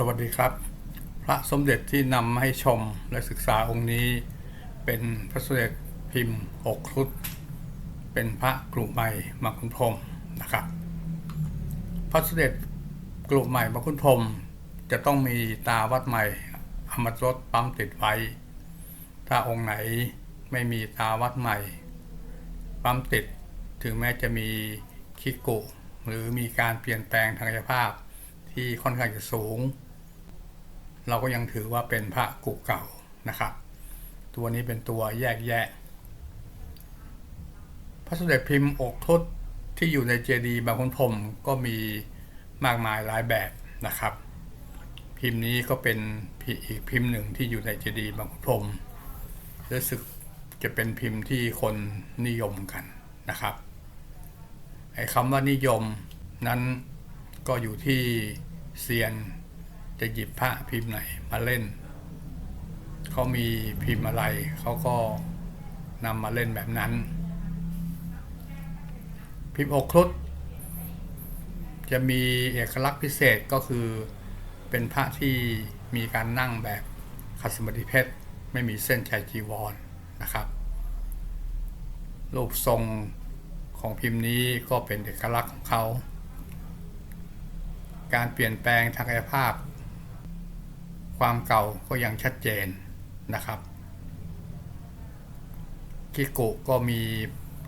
สวัสดีครับ พระสมเด็จที่นำมาให้ชมและศึกษาองค์นี้เป็นพระสมเด็จพิมพ์หกครุฑเป็นพระกลุ่มใหม่มาคุณพรมนะครับ พระสมเด็จกลุ่มใหม่มาคุณพรมจะต้องมีตาวัดใหม่อมตรสปั๊มติดไว้ ถ้าองค์ไหนไม่มีตาวัดใหม่ ปั๊มติดถึงแม้จะมีคิกุหรือมีการเปลี่ยนแปลงทางกายภาพที่ค่อนข้างจะสูง เราก็ยังถือว่าเป็นพระกุเก่านะครับ ตัวนี้เป็นตัวแยกแยะ พระสมเด็จพิมพ์อกทศที่อยู่ในเจดีย์บางคนพรมก็มีมากมายหลายแบบนะครับ พิมพ์นี้ก็เป็นอีกพิมพ์หนึ่งที่อยู่ในเจดีย์บางคนพรมรู้สึกจะเป็นพิมพ์ที่คนนิยมกันนะครับไอ้คำว่านิยมนั้นก็อยู่ที่เซียน จะหยิบพระพิมพ์ไหนมาเล่น เขามีพิมพ์อะไร เขาก็นำมาเล่นแบบนั้น พิมพ์อกครุฑจะมีเอกลักษณ์พิเศษก็คือเป็นพระที่มีการนั่งแบบขัดสมาธิเพชรไม่มีเส้นชัยจีวรนะครับ รูปทรงของพิมพ์นี้ก็เป็นเอกลักษณ์ของเขา การเปลี่ยนแปลงทางกายภาพ ความเก่าก็ยังชัดเจนนะครับกิกุก็มี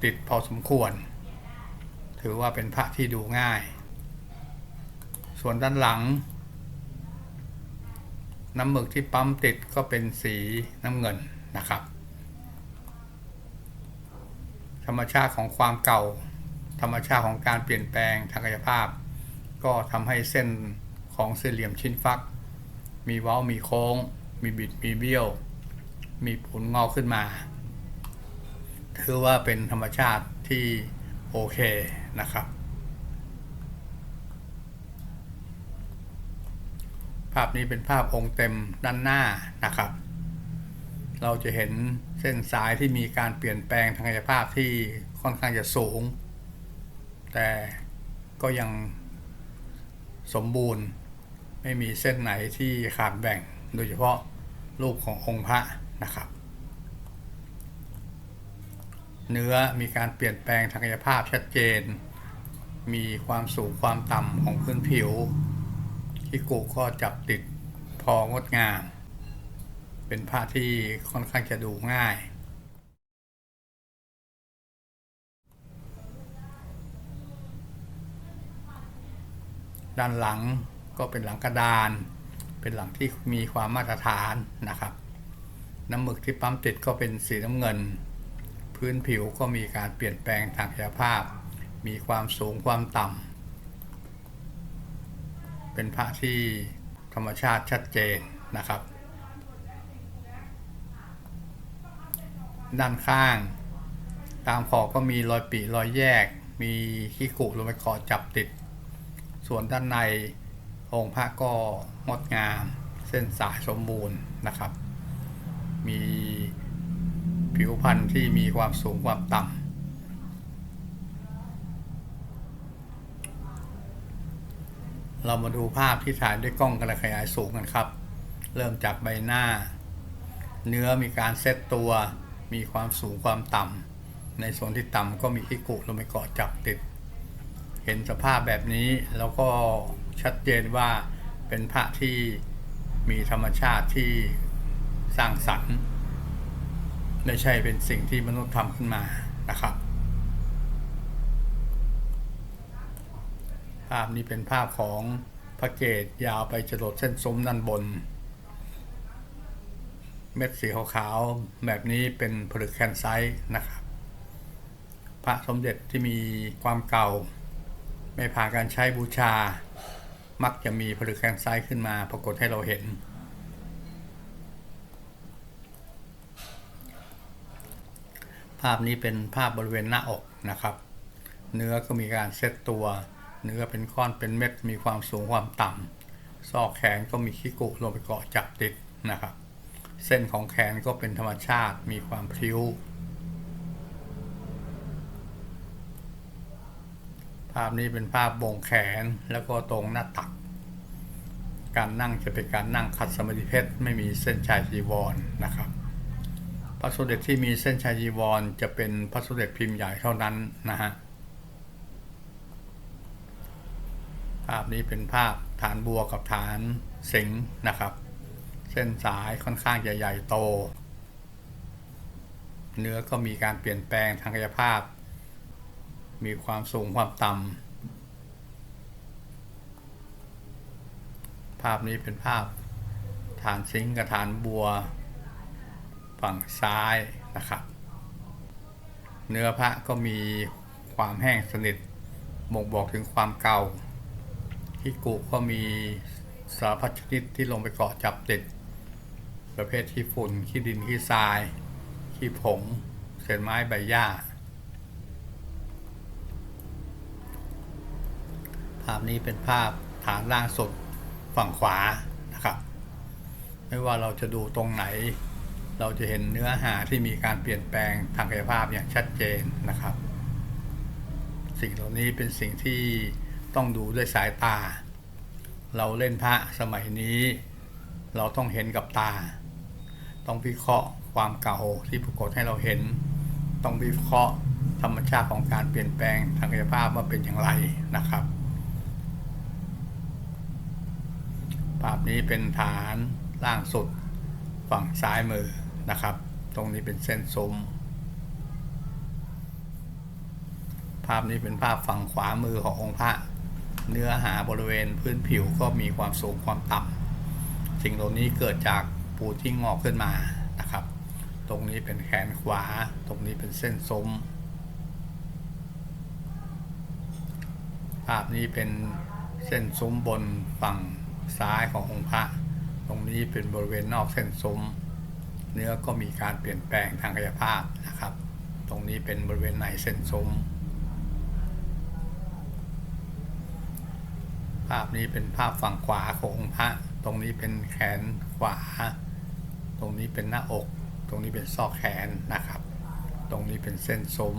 ติดพอสมควร ถือว่าเป็นพระที่ดูง่าย ส่วนด้านหลัง น้ำหมึกที่ปั๊มติดก็เป็นสีน้ำเงินนะครับ ธรรมชาติของความเก่า ธรรมชาติของการเปลี่ยนแปลงทางกายภาพ ก็ทำให้เส้นของสี่เหลี่ยมชิ้นฟัก มีเว้ามีโค้ง มีบิดมีเบี้ยว มีผลงอกขึ้นมาถือว่าเป็นธรรมชาติที่โอเคนะครับ ภาพนี้เป็นภาพองค์เต็มด้านหน้านะครับ เราจะเห็นเส้นสายที่มีการเปลี่ยนแปลงทางกายภาพที่ค่อนข้างจะสูง แต่ก็ยังสมบูรณ์ ไม่มีเส้นไหนที่ขาดแบ่งโดยเฉพาะรูปขององค์พระนะครับ เนื้อมีการเปลี่ยนแปลงทางกายภาพชัดเจน มีความสูงความต่ำของพื้นผิว ที่กุก็จับติดพองดงาม เป็นผ้าที่ค่อนข้างจะดูง่ายด้านหลัง ก็เป็นหลังกระดาน เป็นหลังที่มีความมาตรฐานนะครับ น้ำหมึกที่ปั๊มติดก็เป็นสีน้ำเงิน พื้นผิวก็มีการเปลี่ยนแปลงทางกายภาพ มีความสูงความต่ำเป็นพระที่ธรรมชาติชัดเจนนะครับ ด้านข้าง ตามขอบก็มีรอยปีรอยแยกมีขี้กุลงไปเกาะจับติด ส่วนด้านใน องค์พระก็งดงามเส้นสายสมบูรณ์นะครับ มีผิวพรรณที่มีความสูงความต่ำเรามาดูภาพที่ถ่ายด้วยกล้องกระขยายสูงกันครับ เริ่มจากใบหน้า เนื้อมีการเซตตัว มีความสูงความต่ำในส่วนที่ต่ำก็มีขี้กุลงไปเกาะจับติด เห็นสภาพแบบนี้แล้วก็ ชัดเจนว่าเป็นพระที่มีธรรมชาติที่สร้างสรรค์ ไม่ใช่เป็นสิ่งที่มนุษย์ทำขึ้นมานะครับ ภาพนี้เป็นภาพของพระเกตยาวไปจรดเส้นซุ้มด้านบน เม็ดสีขาวๆแบบนี้เป็นผลึกแคนไซต์นะครับ พระสมเด็จที่มีความเก่า ไม่ผ่านการใช้บูชา มักจะมีผลึกแคนไซต์ขึ้นมาปรากฏให้เราเห็น ภาพนี้เป็นภาพบริเวณหน้าอกนะครับ เนื้อก็มีการเซตตัว เนื้อเป็นก้อนเป็นเม็ดมีความสูงความต่ำซอกแขนก็มีขี้กุลงไปเกาะจับติดนะครับ เส้นของแขนก็เป็นธรรมชาติมีความพริ้วาพนี้เป็นภาพบ่งแขนแล้วก็ตรงหน้าตัก การนั่งจะเป็นการนั่งขัดสมาธิเพชรไม่มีเส้นชายจีวรนนะครับ พระสมเด็จที่มีเส้นชายจีวรจะเป็นพระสมเด็จพิมพ์ใหญ่เท่านั้นนะฮะภาพนี้เป็นภาพฐานบัวกับฐานสิงนะครับ เส้นสายค่อนข้างจะใหญ่โต เนื้อก็มีการเปลี่ยนแปลงทางกายภาพ มีความสูงความต่ำภาพนี้เป็นภาพฐานสิงกับฐานบัว ฝั่งซ้ายนะครับ เนื้อพระก็มีความแห้งสนิทบ่งบอกถึงความเก่าที่กุก็มีสารพัดชนิดที่ลงไปเกาะจับติด ประเภทขี้ฝุ่นขี้ดินขี้ทรายขี้ผงเศษไม้ใบหญ้า ภาพนี้เป็นภาพฐานล่างสุดฝั่งขวานะครับ ไม่ว่าเราจะดูตรงไหน เราจะเห็นเนื้อหาที่มีการเปลี่ยนแปลงทางกายภาพอย่างชัดเจนนะครับ สิ่งเหล่านี้เป็นสิ่งที่ต้องดูด้วยสายตา เราเล่นพระสมัยนี้ เราต้องเห็นกับตา ต้องวิเคราะห์ความเก่าที่ปรากฏให้เราเห็น ต้องวิเคราะห์ธรรมชาติของการเปลี่ยนแปลงทางกายภาพว่าเป็นอย่างไรนะครับ ภาพนี้เป็นฐานล่างสุดฝั่งซ้ายมือนะครับ ตรงนี้เป็นเส้นซุ้ม ภาพนี้เป็นภาพฝั่งขวามือขององค์พระ เนื้อหาบริเวณพื้นผิวก็มีความสูงความต่ำสิ่งเหล่านี้เกิดจากปูที่งอกขึ้นมานะครับ ตรงนี้เป็นแขนขวา ตรงนี้เป็นเส้นซุ้ม ภาพนี้เป็นเส้นซุ้มบนฝั่ง ซ้ายขององค์พระ ตรงนี้เป็นบริเวณนอกเส้นซุ้ม เนื้อก็มีการเปลี่ยนแปลงทางกายภาพนะครับ ตรงนี้เป็นบริเวณในเส้นซุ้ม ภาพนี้เป็นภาพฝั่งขวาขององค์พระ ตรงนี้เป็นแขนขวา ตรงนี้เป็นหน้าอก ตรงนี้เป็นซอกแขนนะครับ ตรงนี้เป็นเส้นซุ้ม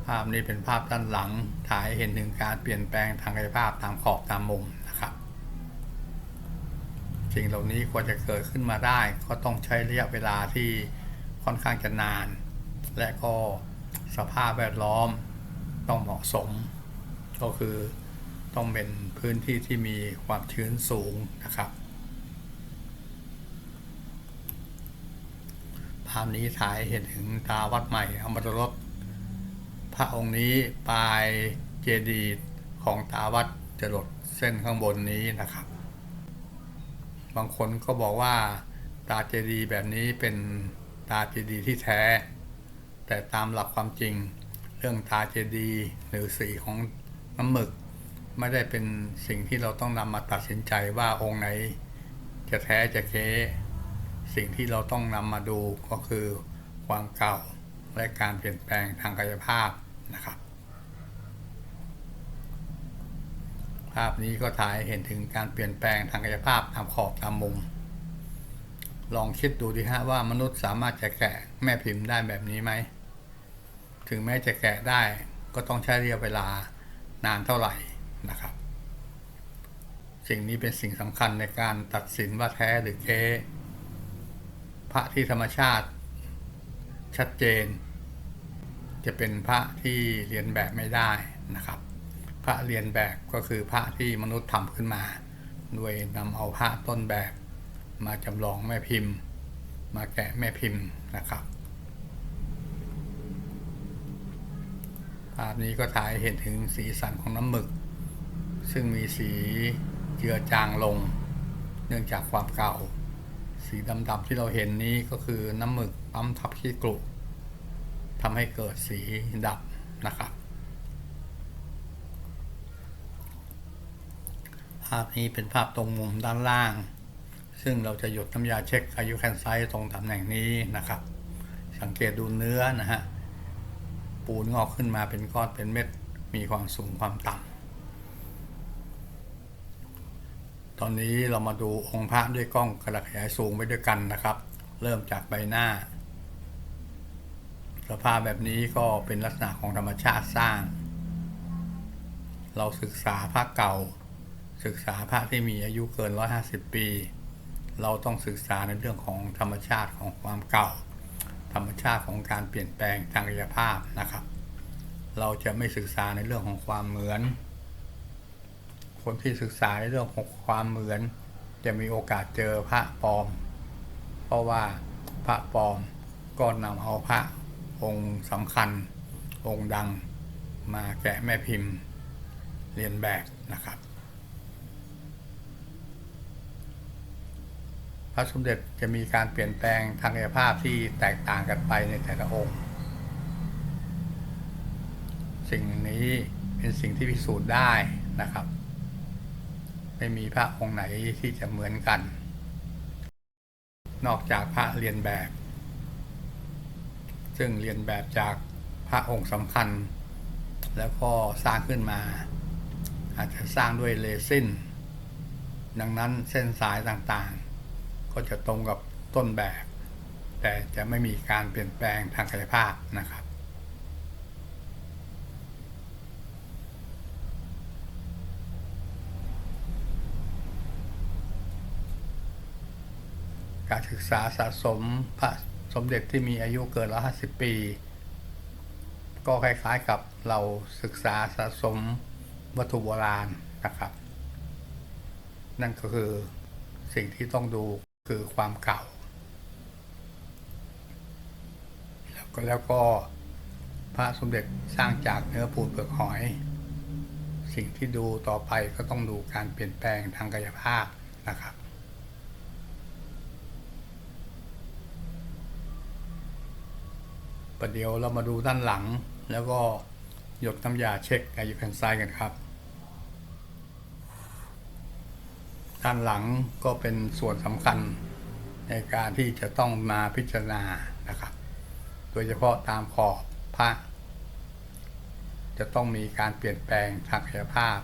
ภาพนี้เป็นภาพด้านหลัง ถ่ายเห็นถึงการเปลี่ยนแปลงทางกายภาพตามขอบตามมุมนะครับสิ่งเหล่านี้กว่าจะเกิดขึ้นมาได้ ก็ต้องใช้ระยะเวลาที่ค่อนข้างจะนาน และก็สภาพแวดล้อมต้องเหมาะสม ก็คือต้องเป็นพื้นที่ที่มีความชื้นสูงนะครับ ภาพนี้ถ่ายเห็นถึงตาวัดใหม่อมรรสพ ระองค์นี้ปลายเจดีย์ของตาวัดจรดเส้นข้างบนนี้นะครับ บางคนก็บอกว่าตาเจดีย์แบบนี้เป็นตาเจดีย์ที่แท้ แต่ตามหลักความจริงเรื่องตาเจดีย์หรือสีของน้ำหมึก ไม่ได้เป็นสิ่งที่เราต้องนำมาตัดสินใจว่าองค์ไหน จะแท้จะเก๊สิ่งที่เราต้องนำมาดูก็คือความเก่าและการเปลี่ยนแปลงทางกายภาพ นะครับ ภาพนี้ก็ถ่ายเห็นถึงการเปลี่ยนแปลงทางกายภาพตามขอบตามมุม ลองคิดดูดิฮะว่ามนุษย์สามารถจะแกะแม่พิมพ์ได้แบบนี้ไหม ถึงแม้จะแกะได้ก็ต้องใช้ระยะเวลานานเท่าไหร่นะครับสิ่งนี้เป็นสิ่งสำคัญในการตัดสินว่าแท้หรือเก๊พระที่ธรรมชาติชัดเจน จะเป็นพระที่เรียนแบบไม่ได้นะครับ พระเรียนแบบก็คือพระที่มนุษย์ทำขึ้นมา โดยนำเอาพระต้นแบบ มาจำลองแม่พิมพ์ มาแกะแม่พิมพ์นะครับภาพนี้ก็ถ่ายเห็นถึงสีสันของน้ำหมึก ซึ่งมีสีเจือจางลง เนื่องจากความเก่า สีดำๆที่เราเห็นนี้ก็คือน้ำหมึกปั๊มทับขี้กรุ ทำให้เกิดสีดับนะครับ ภาพนี้เป็นภาพตรงมุมด้านล่าง ซึ่งเราจะหยดน้ำยาเช็คอายุแคนไซต์ตรงตำแหน่งนี้นะครับ สังเกตดูเนื้อนะฮะ ปูนงอกขึ้นมาเป็นก้อนเป็นเม็ด มีความสูงความต่ำ ตอนนี้เรามาดูองค์พระด้วยกล้องกระขยายสูงไปด้วยกันนะครับ เริ่มจากใบหน้า สภาพแบบนี้ก็เป็นลักษณะของธรรมชาติสร้าง เราศึกษาพระเก่า ศึกษาพระที่มีอายุเกิน 150 ปี เราต้องศึกษาในเรื่องของธรรมชาติของความเก่า ธรรมชาติของการเปลี่ยนแปลงทางกายภาพนะครับ เราจะไม่ศึกษาในเรื่องของความเหมือน คนที่ศึกษาในเรื่องของความเหมือน จะมีโอกาสเจอพระปลอม เพราะว่าพระปลอมก็นำเอาพระ องค์สำคัญ องค์ดังมาแกะแม่พิมพ์เรียนแบบนะครับ พระสมเด็จจะมีการเปลี่ยนแปลงทางกายภาพที่แตกต่างกันไปในแต่ละองค์ สิ่งนี้เป็นสิ่งที่พิสูจน์ได้นะครับ ไม่มีพระองค์ไหนที่จะเหมือนกัน นอกจากพระเรียนแบบ ซึ่งเรียนแบบจากพระองค์สำคัญ แล้วก็สร้างขึ้นมา อาจจะสร้างด้วยเรซินดังนั้นเส้นสายต่างๆ ก็จะตรงกับต้นแบบ แต่จะไม่มีการเปลี่ยนแปลงทางกายภาพนะครับการศึกษาสะสมพระ สมเด็จที่มีอายุเกิน150ปี ก็คล้ายๆกับเราศึกษาสะสมวัตถุโบราณนะครับ นั่นก็คือสิ่งที่ต้องดูคือความเก่า แล้วก็แล้วก็พระสมเด็จสร้างจากเนื้อปูนเปลือกหอย สิ่งที่ดูต่อไปก็ต้องดูการเปลี่ยนแปลงทางกายภาพนะครับ ประเดี๋ยวเรามาดูด้านหลัง แล้วก็หยดน้ำยาเช็คอายุแผ่นไซด์กันครับ ด้านหลังก็เป็นส่วนสำคัญในการที่จะต้องมาพิจารณานะครับ โดยเฉพาะตามขอบพระจะต้องมีการเปลี่ยนแปลงทางกายภาพ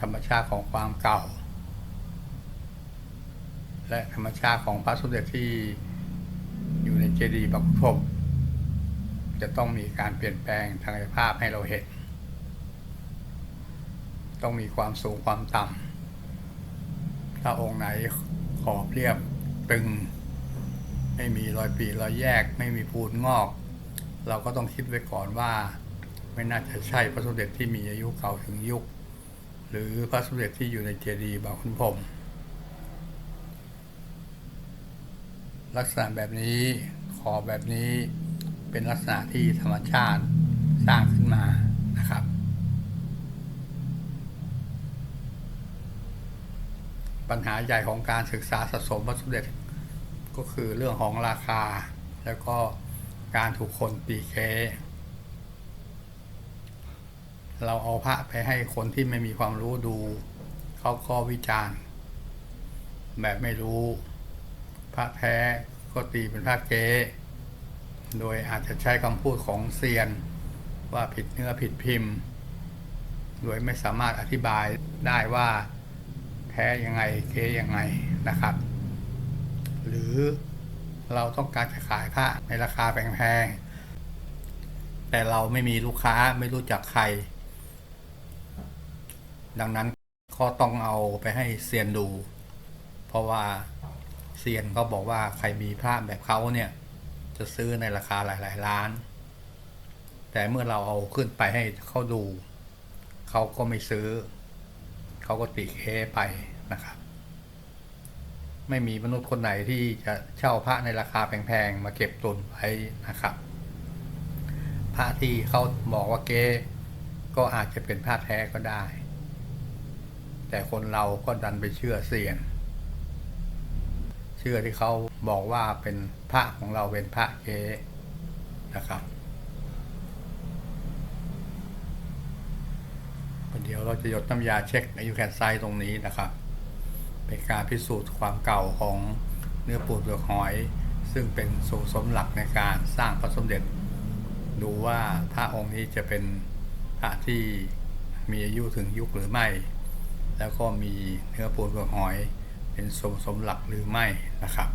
ธรรมชาติของความเก่า และธรรมชาติของพระสมเด็จที่ เจดีย์บังพรมจะต้องมีการเปลี่ยนแปลงทางกายภาพให้เราเห็น ต้องมีความสูงความต่ำถ้าองค์ไหนขอบเรียบตึง ไม่มีรอยปีรอยแยก ไม่มีปูนงอก เราก็ต้องคิดไว้ก่อนว่า ไม่น่าจะใช่พระสมเด็จที่มีอายุเก่าถึงยุค หรือพระสมเด็จที่อยู่ในเจดีย์บางขุนพรมลักษณะแบบนี้ ขอแบบนี้เป็นลักษณะที่ธรรมชาติสร้างขึ้นมานะครับ ปัญหาใหญ่ของการศึกษาสะสมพระสมเด็จก็คือเรื่องของราคา แล้วก็การถูกคนตีเค เราเอาพระไปให้คนที่ไม่มีความรู้ดู เขาก็วิจารณ์ แบบไม่รู้ พระแท้ก็ตีเป็นพระเก๊ โดยอาจจะใช้คำพูดของเซียน ว่าผิดเนื้อผิดพิมพ์ โดยไม่สามารถอธิบายได้ว่าแท้ยังไงเก๊ยังไงนะครับ หรือเราต้องการจะขายพระในราคาแพงๆแต่เราไม่มีลูกค้าไม่รู้จักใคร ดังนั้นก็ต้องเอาไปให้เซียนดู เพราะว่าเซียนเขาบอกว่าใครมีพระแบบเขาเนี่ย จะซื้อในราคาหลาย ๆ ล้าน แต่เมื่อเราเอาขึ้นไปให้เขาดู เขาก็ไม่ซื้อ เขาก็ติเคไปนะครับ ไม่มีมนุษย์คนไหนที่จะเช่าพระในราคาแพง ๆ มาเก็บตุนไว้นะครับ พระที่เขาบอกว่าเก๊ก็อาจจะเป็นพระแท้ก็ได้ แต่คนเราก็ดันไปเชื่อเซียน ชื่อที่เขาบอกว่าเป็นพระของเราเป็นพระเกนะครับเดี๋ยวเราจะหยดน้ำยาเช็คอายุแคนไซต์ตรงนี้นะครับ เป็นการพิสูจน์ความเก่าของเนื้อปูนเปลือกหอย ซึ่งเป็นสูตรสมหลักในการสร้างพระสมเด็จ ดูว่าพระองค์นี้จะเป็นพระที่มีอายุถึงยุคหรือไม่ แล้วก็มีเนื้อปูนเปลือกหอย เป็นสมสมหลักหรือไม่นะครับ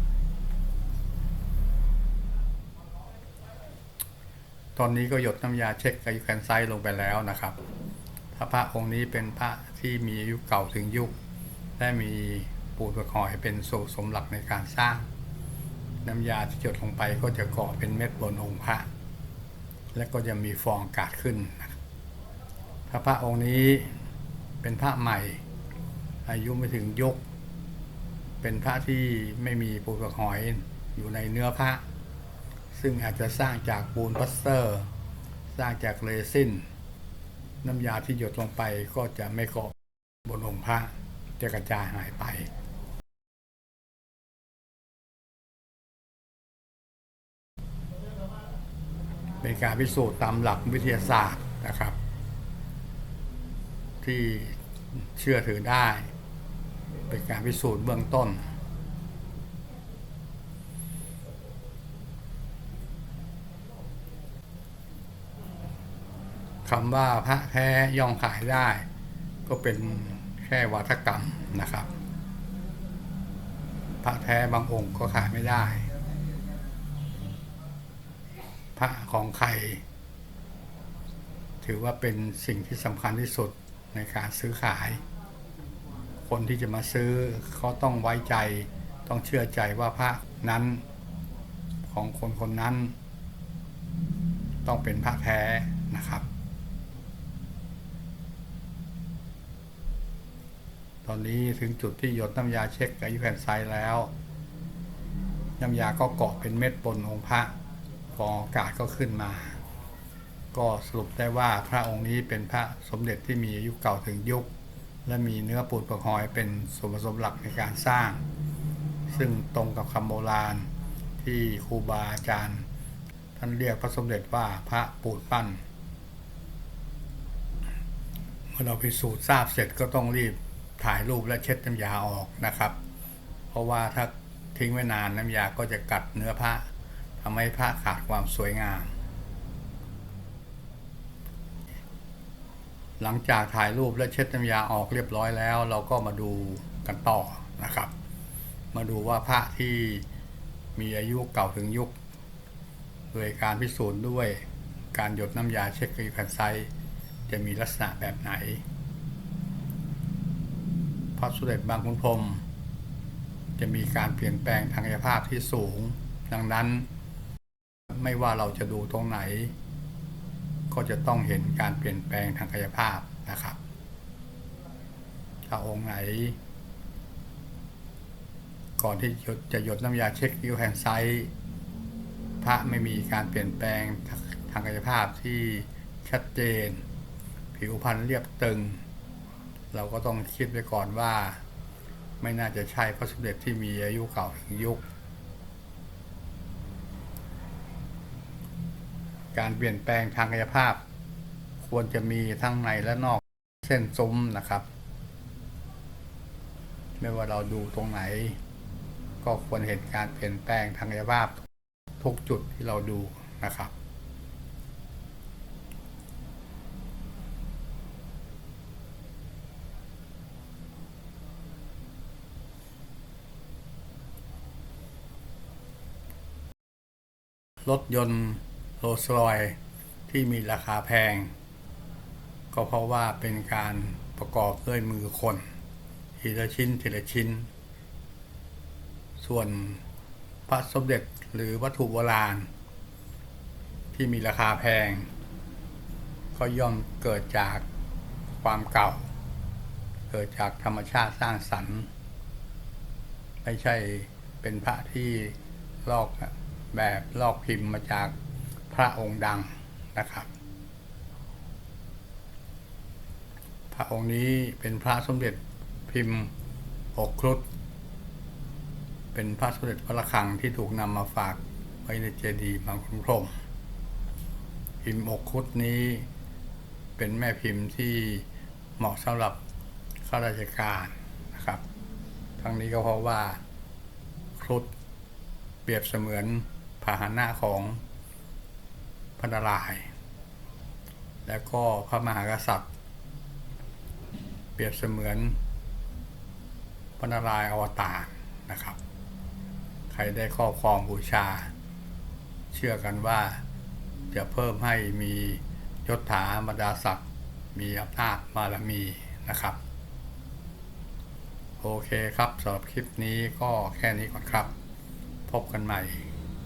ตอนนี้ก็หยดน้ำยาเช็คอายุแคนไซลงไปแล้วนะครับพระพระองค์นี้เป็นพระที่มีอายุเก่าถึงยุคและมีปูนประคอยเป็นโสสมหลักในการสร้าง น้ำยาที่หยดลงไปก็จะเกาะเป็นเม็ดบนองค์พระ และก็จะมีฟองอากาศขึ้นพระพระองค์นี้เป็นพระใหม่อายุไม่ถึงยุค เป็นพระที่ไม่มีปูนประหอยอยู่ในเนื้อพระ ซึ่งอาจจะสร้างจากปูนพลาสเตอร์ สร้างจากเรซินน้ำยาที่หยดลงไปก็จะไม่เกาะบนองค์พระจะกระจายหายไปเป็นการพิสูจน์ตามหลักวิทยาศาสตร์นะครับ ที่เชื่อถือได้ เป็นการพิสูจน์เบื้องต้น คำว่าพระแท้ย่อมขายได้ ก็เป็นแค่วัฒกรรมนะครับ พระแท้บางองค์ก็ขายไม่ได้ พระของใคร ถือว่าเป็นสิ่งที่สำคัญที่สุดในการซื้อขาย คนที่จะมาซื้อเขาต้องไว้ใจ ต้องเชื่อใจว่าพระนั้นของคนคนนั้น ต้องเป็นพระแท้นะครับ ตอนนี้ถึงจุดที่หยดน้ำยาเช็คกับยูแผ่นไซแล้ว น้ำยาก็เกาะเป็นเม็ดบนองค์พระฟองอากาศก็ขึ้นมา ก็สรุปได้ว่าพระองค์นี้เป็นพระสมเด็จที่มีอายุเก่าถึงยุค และมีเนื้อปูนประหอยเป็นส่วนผสมหลักในการสร้าง ซึ่งตรงกับคำโบราณที่ครูบาอาจารย์ ท่านเรียกพระสมเด็จว่าพระปูนปั้น เมื่อเราพิสูจน์ทราบเสร็จก็ต้องรีบถ่ายรูปและเช็ดน้ำยาออกนะครับ เพราะว่าถ้าทิ้งไว้นานน้ำยาก็จะกัดเนื้อพระทำให้พระขาดความสวยงาม หลังจากถ่ายรูปและเช็ดน้ำยาออกเรียบร้อยแล้ว เราก็มาดูกันต่อนะครับ มาดูว่าพระที่มีอายุเก่าถึงยุค โดยการพิสูจน์ด้วยการหยดน้ำยาเช็คกีแผ่นไซจะมีลักษณะแบบไหน พระสุเด็จบางขุนพรมจะมีการเปลี่ยนแปลงทางกายภาพที่สูง ดังนั้น ไม่ว่าเราจะดูตรงไหน ก็จะต้องเห็นการเปลี่ยนแปลงทางกายภาพนะครับ ถ้าองค์ไหน ก่อนที่จะหยดน้ำยาเช็คคิวแฮนไซต์พระไม่มีการเปลี่ยนแปลงทางกายภาพที่ชัดเจน ผิวพรรณเรียบตึง เราก็ต้องคิดไว้ก่อนว่า ไม่น่าจะใช่พระสมเด็จที่มีอายุเก่าถึงยุค การเปลี่ยนแปลงทางกายภาพ ควรจะมีทั้งในและนอกเส้นซุ้มนะครับ ไม่ว่าเราดูตรงไหน ก็ควรเห็นการเปลี่ยนแปลงทางกายภาพทุกจุดที่เราดูนะครับรถยนต์ โรลส์รอยที่มีราคาแพง ก็เพราะว่าเป็นการประกอบด้วยมือคนทีละชิ้นทีละชิ้น ส่วนพระสมเด็จหรือวัตถุโบราณ ที่มีราคาแพง ก็ย่อมเกิดจากความเก่า เกิดจากธรรมชาติสร้างสรรค์ ไม่ใช่เป็นพระที่ลอกแบบลอกพิมพ์มาจาก พระองค์ดังนะครับ พระองค์นี้เป็นพระสมเด็จพิมพ์หกครุฑเป็นพระสมเด็จพระระฆังที่ถูกนำมาฝากไว้ในเจดีย์บางขุนพรมพิมพ์อกครุฑนี้เป็นแม่พิมพ์ที่เหมาะสำหรับข้าราชการนะครับ ทั้งนี้ก็เพราะว่าครุฑเปรียบเสมือนพาหนะของ ระนารายณ์และก็พระมหากษัตริย์ เปรียบเสมือนพระนารายณ์อวตารนะครับ ใครได้ครอบครองบูชา เชื่อกันว่าจะเพิ่มให้มียศถาบรรดาศักดิ์มีอำนาจบารมีนะครับ โอเคครับสำหรับคลิปนี้ก็แค่นี้ก่อนครับ พบกันใหม่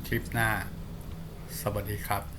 คลิปหน้า สวัสดีครับ